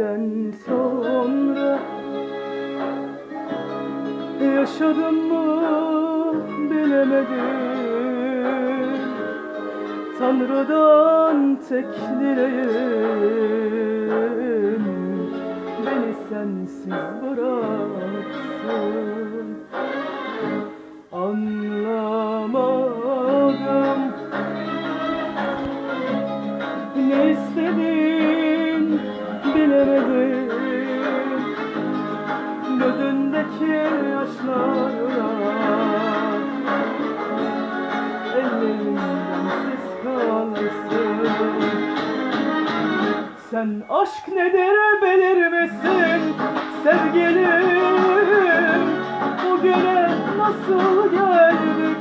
senden sonra Yaşadım mı bilemedim. Tanrı'dan tek dileğim. Gözündeki yaşlarla Ellerimden siz kalsın Sen aşk nedir bilir misin? Sevgilim Bugüne nasıl geldik?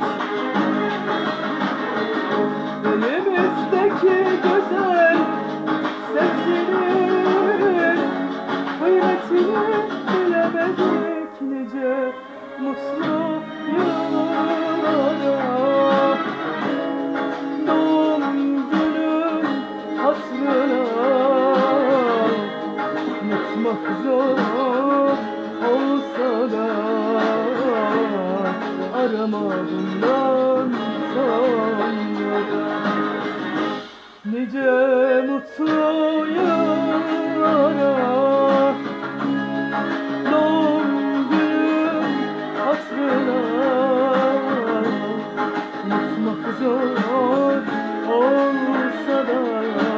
Elimizdeki güzel sevginin Kıymetini bilemedik nice mutlu yıllara Doğum günün hatırına Unutmak zor olsa da Arama bundan sonra Nice mutlu yıllara zor olsa da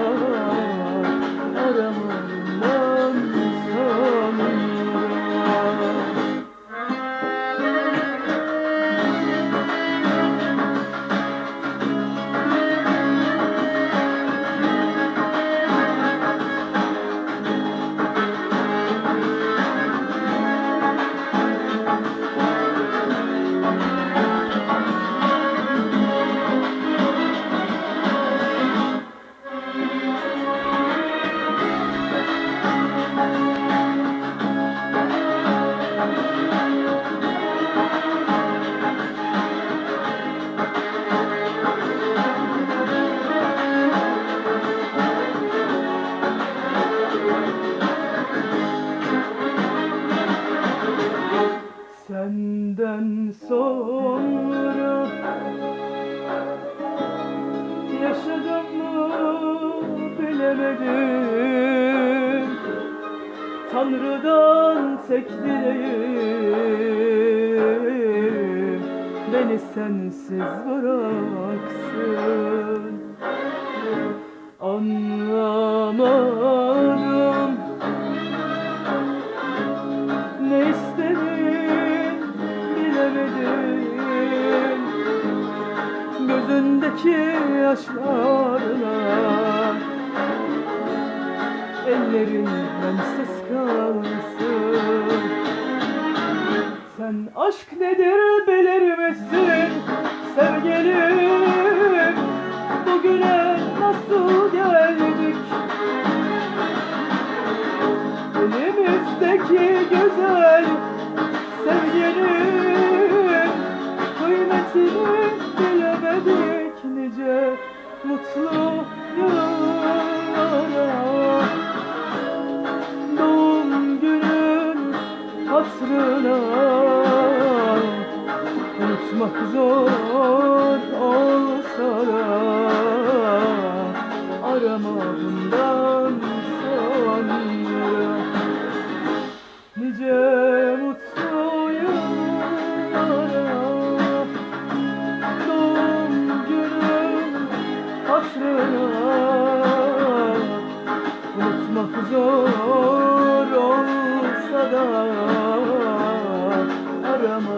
Senden sonra Yaşadım mı bilemedim. Tanrı'dan tek dileğim Beni sensiz bıraksın. Anlamadım Gözündeki yaşlarla Ellerin bensiz kalsın Sen aşk nedir bilir misin sevgilim? Bugüne nasıl geldik? Elimizdeki güzel sevginin kıymetini mutlu yıllara arama arama